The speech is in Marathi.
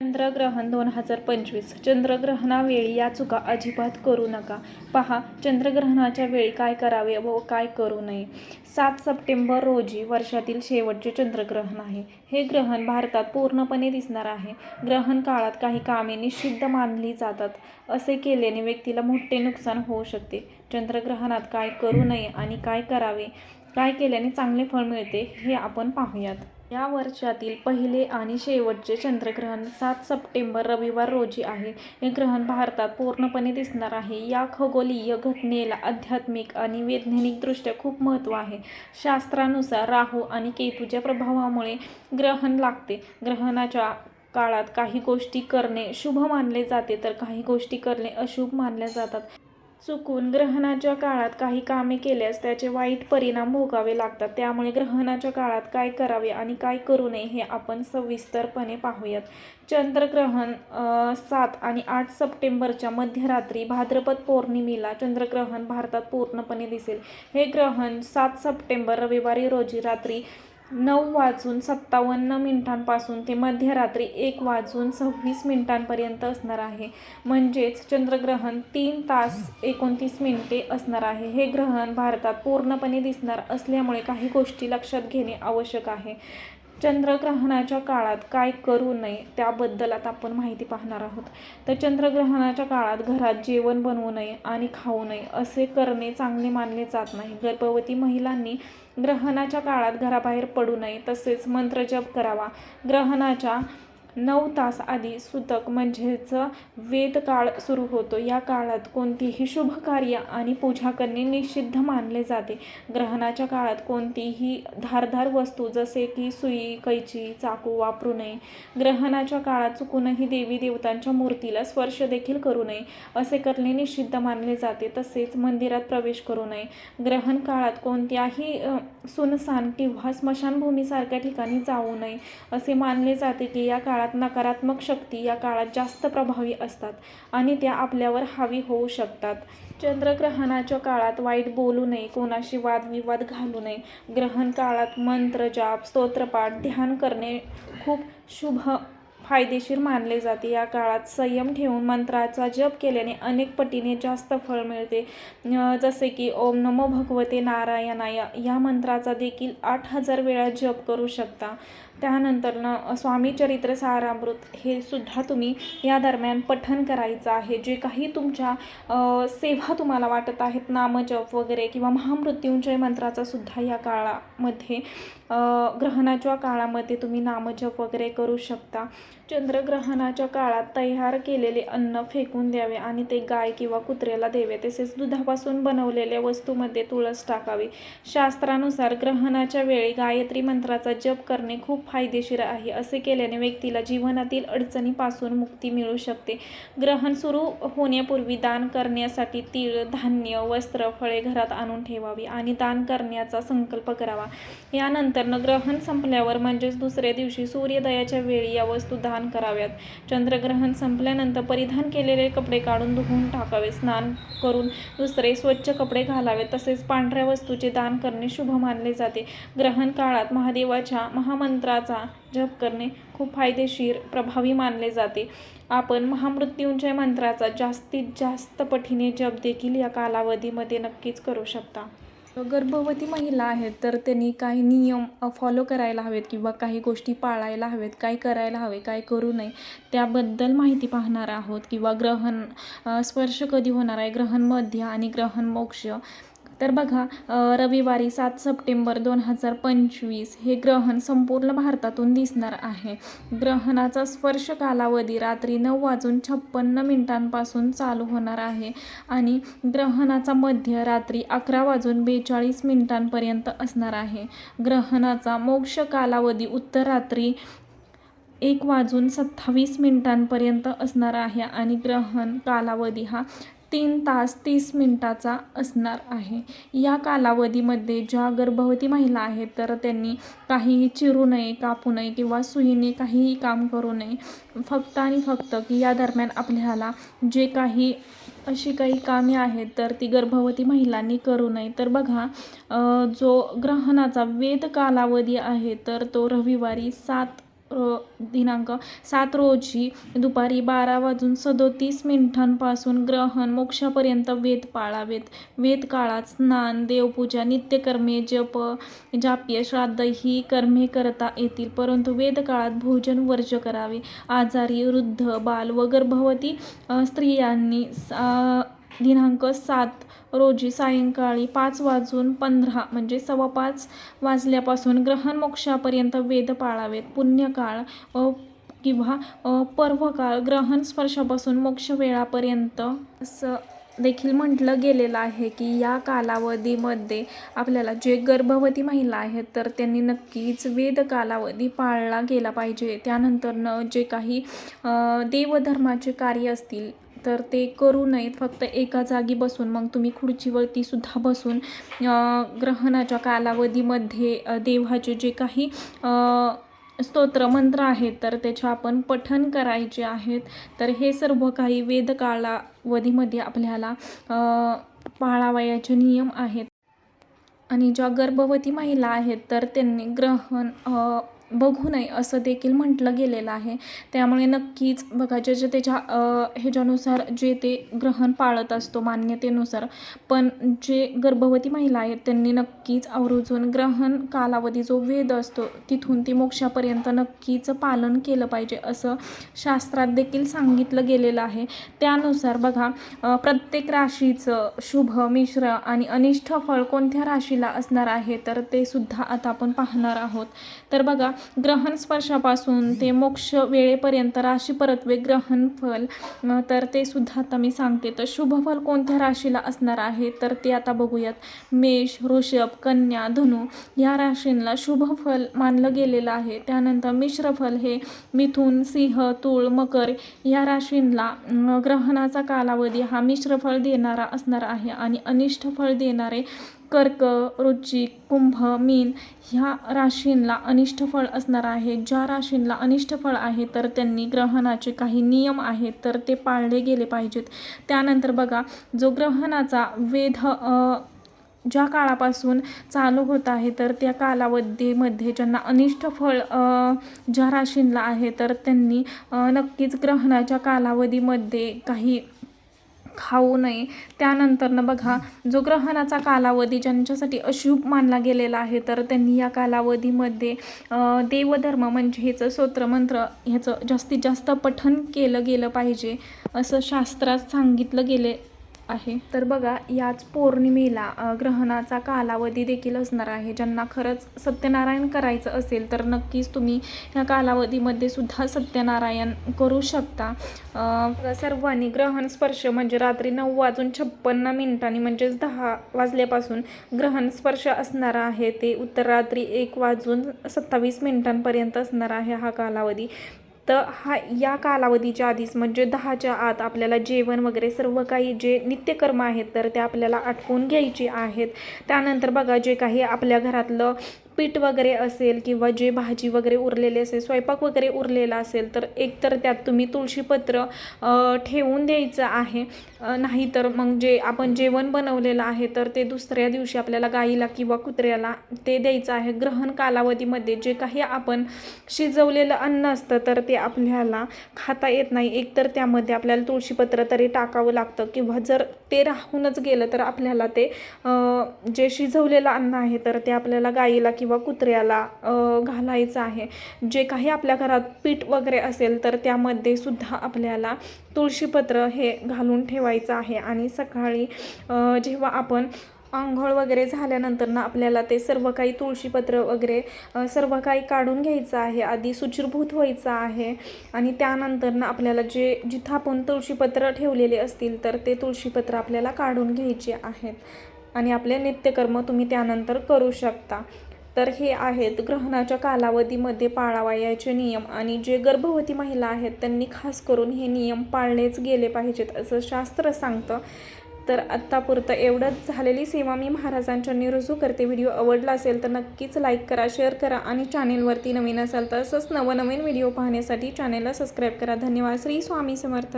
चंद्रग्रहण दोन हजार पंचवीस. चंद्रग्रहणावेळी या चुका अजिबात करू नका. पहा चंद्रग्रहणाच्या वेळी काय करावे व काय करू नये. सात सप्टेंबर रोजी वर्षातील शेवटचे चंद्रग्रहण आहे. हे ग्रहण भारतात पूर्णपणे दिसणार आहे. ग्रहण काळात काही कामे निषिद्ध मानली जातात. असे केल्याने व्यक्तीला मोठे नुकसान होऊ शकते. चंद्रग्रहणात काय करू नये आणि काय करावे काय केल्याने चांगले फळ मिळते हे आपण पाहूयात. या वर्षातील पहिले आणि शेवटचे चंद्रग्रहण सात सप्टेंबर रविवार रोजी आहे. हे ग्रहण भारतात पूर्णपणे दिसणार आहे. या खगोलीय घटनेला आध्यात्मिक आणि वैज्ञानिकदृष्ट्या खूप महत्त्व आहे. शास्त्रानुसार राहू आणि केतूच्या प्रभावामुळे ग्रहण लागते. ग्रहणाच्या काळात काही गोष्टी करणे शुभ मानले जाते तर काही गोष्टी करणे अशुभ मानल्या जातात. चुकून ग्रहणाच्या काळात काही कामे केल्यास त्याचे वाईट परिणाम भोगावे लागतात. त्यामुळे ग्रहणाच्या काळात काय करावे आणि काय करू नये हे आपण सविस्तरपणे पाहूयात. चंद्रग्रहण सात आणि आठ सप्टेंबरच्या मध्यरात्री भाद्रपद पौर्णिमेला चंद्रग्रहण भारतात पूर्णपणे दिसेल. हे ग्रहण सात सप्टेंबर रविवारी रोजी रात्री नऊ वाजून सत्तावन्न मिनिटांपासून ते मध्यरात्री एक वाजून सव्वीस मिनिटांपर्यंत असणार आहे. म्हणजेच चंद्रग्रहण तीन तास एकोणतीस मिनिटे असणार आहे. हे ग्रहण भारतात पूर्णपणे दिसणार असल्यामुळे काही गोष्टी लक्षात घेणे आवश्यक आहे. चंद्रग्रहणाच्या काळात काय करू नये त्याबद्दल आता आपण माहिती पाहणार आहोत. तर चंद्रग्रहणाच्या काळात घरात जेवण बनवू नये आणि खाऊ नये असे करणे चांगले मानले जात नाही. गर्भवती महिलांनी ग्रहणाच्या काळात घराबाहेर पडू नये तसेच मंत्रजप करावा. ग्रहणाच्या नऊ तास आधी सुतक म्हणजेच वेदकाळ सुरू होतो. या काळात कोणतीही शुभ कार्य आणि पूजा करणे निषिद्ध मानले जाते. ग्रहणाच्या काळात कोणतीही धारधार वस्तू जसे की सुई कैची चाकू वापरू नये. ग्रहणाच्या काळात चुकूनही देवी देवतांच्या मूर्तीला स्पर्श देखील करू नये. असे करणे निषिद्ध मानले जाते. तसेच मंदिरात प्रवेश करू नये. ग्रहण काळात कोणत्याही सुनसान किंवा स्मशानभूमीसारख्या ठिकाणी जाऊ नये. असे मानले जाते की या काळात नकारात्मक शक्ती या काळात जास्त प्रभावी असतात आणि त्या आपल्यावर हावी होऊ शकतात. चंद्रग्रहणाच्या काळात वाईट बोलू नये कोणाशी वादविवाद घालू नये. ग्रहण काळात मंत्र जाप स्तोत्रपाठ ध्यान करणे खूप शुभ फायदेशीर मानले जाते. या काळात संयम ठेवून मंत्राचा जप केल्याने अनेक पटीने जास्त फळ मिळते. जसे की ओम नमो भगवते नारायणाय या मंत्राचा देखील आठ हजार वेळा जप करू शकता. त्यानंतर न स्वामी चरित्र सारामृत हे सुद्धा तुम्ही या दरम्यान पठन करायचं आहे. जे काही तुमच्या सेवा तुम्हाला वाटत आहेत नामजप वगैरे किंवा महामृत्युंजय मंत्राचा सुद्धा या काळामध्ये ग्रहणाच्या काळामध्ये तुम्ही नामजप वगैरे करू शकता. चंद्रग्रहणाच्या काळात तयार केलेले अन्न फेकून द्यावे आणि ते गाय किंवा कुत्र्याला द्यावे. तसेच दुधापासून बनवलेल्या वस्तूमध्ये तुळस टाकावी. शास्त्रानुसार ग्रहणाच्या वेळी गायत्री मंत्राचा जप करणे खूप फायदेशीर आहे. असे केल्याने व्यक्तीला जीवनातील अडचणीपासून मुक्ती मिळू शकते. ग्रहण सुरू होण्यापूर्वी दान करण्यासाठी तीळ धान्य वस्त्र फळे घरात आणून ठेवावी आणि दान करण्याचा संकल्प करावा. यानंतरनं ग्रहण संपल्यावर म्हणजेच दुसऱ्या दिवशी सूर्योदयाच्या वेळी या वस्तू दान कराव्यात. चंद्रग्रहण संपल्यानंतर परिधान केलेले कपडे काढून धुवून टाकावे. स्नान करून दुसरे स्वच्छ कपडे घालावे. तसेच पांढऱ्या वस्तूचे दान करणे शुभ मानले जाते. ग्रहण काळात महादेवाच्या मंत्राचा जप करणे खूप फायदेशीर प्रभावी मानले जाते. आपण महामृत्युंजय मंत्राचा जास्तीत जास्त पटीने जप देखील या कालावधीमध्ये नक्कीच करू शकता. गर्भवती महिला आहेत तर त्यांनी काही नियम फॉलो करायला हवेत किंवा काही गोष्टी पाळायला हवेत काय करायला हवे काय करू नये त्याबद्दल माहिती पाहणार आहोत. किंवा ग्रहण स्पर्श कधी होणार आहे? ग्रहण मध्य आणि ग्रहण मोक्ष तर बघा रविवारी सात सप्टेंबर दोन हजार पंचवीस हे ग्रहण संपूर्ण भारतातून दिसणार आहे. ग्रहणाचा स्पर्श कालावधी रात्री नऊ वाजून छप्पन्न मिनिटांपासून चालू होणार आहे आणि ग्रहणाचा मध्य रात्री अकरा वाजून बेचाळीस मिनिटांपर्यंत असणार आहे. ग्रहणाचा मोक्ष कालावधी उत्तर रात्री एक वाजून सत्तावीस मिनिटांपर्यंत असणार आहे आणि ग्रहण कालावधी हा तीन तास तीस मिनटाचा असणार आहे. या कालावधीमध्ये ज्या गर्भवती महिला आहेत तर त्यांनी काहीही चिरू नये कापू नये किंवा सुईने काहीही काम करू नये. फक्त आणि फक्त की या दरम्यान आपल्याला जे काही अशी काही कामे आहेत तर ती गर्भवती महिलांनी करू नये. तर बघा जो ग्रहणाचा वेद कालावधी आहे तर तो रविवारी सात रो दिनांक सात रोजी दुपारी बारा वाजून सदोतीस मिनिटांपासून ग्रहण मोक्षापर्यंत वेद पाळावेत. वेद काळात स्नान देवपूजा नित्यकर्मे जप जाप्य श्राद्ध ही कर्मे करता येतील परंतु वेद काळात भोजन वर्ज करावे. आजारी वृद्ध बाल व गर्भवती स्त्रियांनी सा दिनांक सात रोजी सायंकाळी पाच वाजून पंधरा म्हणजे सव्वा पाच वाजल्यापासून ग्रहण मोक्षापर्यंत वेद पाळावेत. पुण्यकाळ किंवा पर्वकाळ ग्रहण स्पर्शापासून मोक्ष वेळापर्यंत असं देखील म्हटलं गेलेलं आहे की या कालावधीमध्ये आपल्याला जे गर्भवती महिला आहेत तर त्यांनी नक्कीच वेद कालावधी पाळला गेला पाहिजे. त्यानंतरनं जे काही देवधर्माचे कार्य असतील तर ते करू नयेत. फक्त एका जागी बसून मग तुम्ही खुर्चीवरती सुद्धा बसून ग्रहणाच्या कालावधीमध्ये देवाचे जे काही स्तोत्र मंत्र आहेत तर त्याचे आपण पठण करायचे आहेत. तर हे सर्व काही वेद कालावधीमध्ये आपल्याला पाळावयाचे नियम आहेत. आणि ज्या गर्भवती महिला आहेत तर त्यांनी ग्रहण बघू नये असं देखील म्हटलं गेलेलं आहे. त्यामुळे नक्कीच बघा जे जे त्याच्या ह्याच्यानुसार जे ते ग्रहण पाळत असतो मान्यतेनुसार पण जे गर्भवती महिला आहेत त्यांनी नक्कीच आवर्जून ग्रहण कालावधी जो वेद असतो तिथून ते मोक्षापर्यंत नक्कीच पालन केलं पाहिजे असं शास्त्रात देखील सांगितलं गेलेलं आहे. त्यानुसार बघा प्रत्येक राशीचं शुभ मिश्र आणि अनिष्ट फळ कोणत्या राशीला असणार आहे तर ते सुद्धा आता आपण पाहणार आहोत. तर बघा ग्रहण स्पर्शापासून ते मोक्ष वेळेपर्यंत राशी परत्वे ग्रहण फल तर ते सुद्धा आता मी सांगते. तर शुभफल कोणत्या राशीला असणार आहे? तर ते आता बघूयात. मेष ऋषभ कन्या धनु या राशींना शुभफल मानलं गेलेलं आहे. त्यानंतर मिश्रफल हे मिथुन सिंह तूळ मकर या राशींना ग्रहणाचा कालावधी हा मिश्रफळ देणारा असणार आहे आणि अनिष्ट फळ देणारे कर्क वृश्चिक कुंभ मीन ह्या राशींना अनिष्ट फळ असणार आहे. ज्या राशींना अनिष्ट फळ आहे तर त्यांनी ग्रहणाचे काही नियम आहेत तर ते पाळले गेले पाहिजेत. त्यानंतर बघा जो ग्रहणाचा वेध ज्या काळापासून चालू होत आहे तर त्या कालावधीमध्ये ज्यांना अनिष्ट फळ ज्या राशींना आहे तर त्यांनी नक्कीच ग्रहणाच्या कालावधीमध्ये काही खाऊ नये. त्यानंतरनं बघा जो ग्रहणाचा कालावधी ज्यांच्यासाठी अशुभ मानला गेलेला आहे तर त्यांनी या कालावधीमध्ये देवधर्म म्हणजे ह्याचं स्तोत्रमंत्र ह्याचं जास्तीत जास्त पठण केलं गेलं पाहिजे असं शास्त्रात सांगितलं गेले आहे. तर बघा याच पौर्णिमेला ग्रहणाचा कालावधी देखील असणार आहे. ज्यांना खरंच सत्यनारायण करायचं असेल तर नक्कीच तुम्ही ह्या कालावधीमध्ये सुद्धा सत्यनारायण करू शकता. सर्वांनी ग्रहण स्पर्श म्हणजे रात्री नऊ वाजून छप्पन्न मिनिटांनी म्हणजेच दहा वाजल्यापासून ग्रहण स्पर्श असणार आहे. ते उत्तर रात्री एक वाजून सत्तावीस मिनिटांपर्यंत असणार आहे हा कालावधी. तर हा या कालावधीच्या आधीच म्हणजे दहाच्या आत आपल्याला जेवण वगैरे सर्व काही जे नित्यकर्म आहेत तर ते आपल्याला आटपून घ्यायचे आहेत. त्यानंतर बघा जे काही आपल्या घरातलं पीठ वगैरे असेल किंवा जे भाजी वगैरे उरलेली असेल स्वयंपाक वगैरे उरलेला असेल तर एकतर त्यात तुम्ही तुळशीपत्र ठेवून द्यायचं आहे. नाहीतर मग जे आपण जेवण बनवलेलं आहे तर ते दुसऱ्या दिवशी आपल्याला गाईला किंवा कुत्र्याला ते द्यायचं आहे. ग्रहण कालावधीमध्ये जे काही आपण शिजवलेलं अन्न असतं तर ते आपल्याला खाता येत नाही. एकतर त्यामध्ये आपल्याला तुळशीपत्र तरी टाकावं लागतं किंवा जर ते राहूनच गेलं तर आपल्याला ते जे शिजवलेलं अन्न आहे तर ते आपल्याला गाईला किंवा किंवा कुत्र्याला घालायचं आहे. जे काही आपल्या घरात पीठ वगैरे असेल तर त्यामध्ये सुद्धा आपल्याला तुळशीपत्र हे घालून ठेवायचं आहे. आणि सकाळी जेव्हा आपण आंघोळ वगैरे झाल्यानंतर ना आपल्याला ते सर्व काही तुळशीपत्र वगैरे सर्व काही काढून घ्यायचं आहे. आधी सुचिरभूत व्हायचं आहे. आणि त्यानंतर ना आपल्याला जे जिथं आपण तुळशीपत्र ठेवलेले असतील तर ते तुळशीपत्र आपल्याला काढून घ्यायचे आहेत. आणि आपले नित्यकर्म तुम्ही त्यानंतर करू शकता. तर हे आहेत ग्रहणाच्या कालावधीमध्ये पाळावयाचे नियम आणि जे गर्भवती महिला आहेत त्यांनी खास करून हे नियम पाळलेच गेले पाहिजेत असं शास्त्र सांगतं. तर आत्तापुरतं एवढंच. झालेली सेवा मी महाराजांच्या रुजू करते. व्हिडिओ आवडला असेल तर नक्कीच लाईक करा शेअर करा आणि चॅनेलवरती नवीन असाल तर असंच नवनवीन व्हिडिओ पाहण्यासाठी चॅनेलला सबस्क्राईब करा. धन्यवाद. श्री स्वामी समर्थ.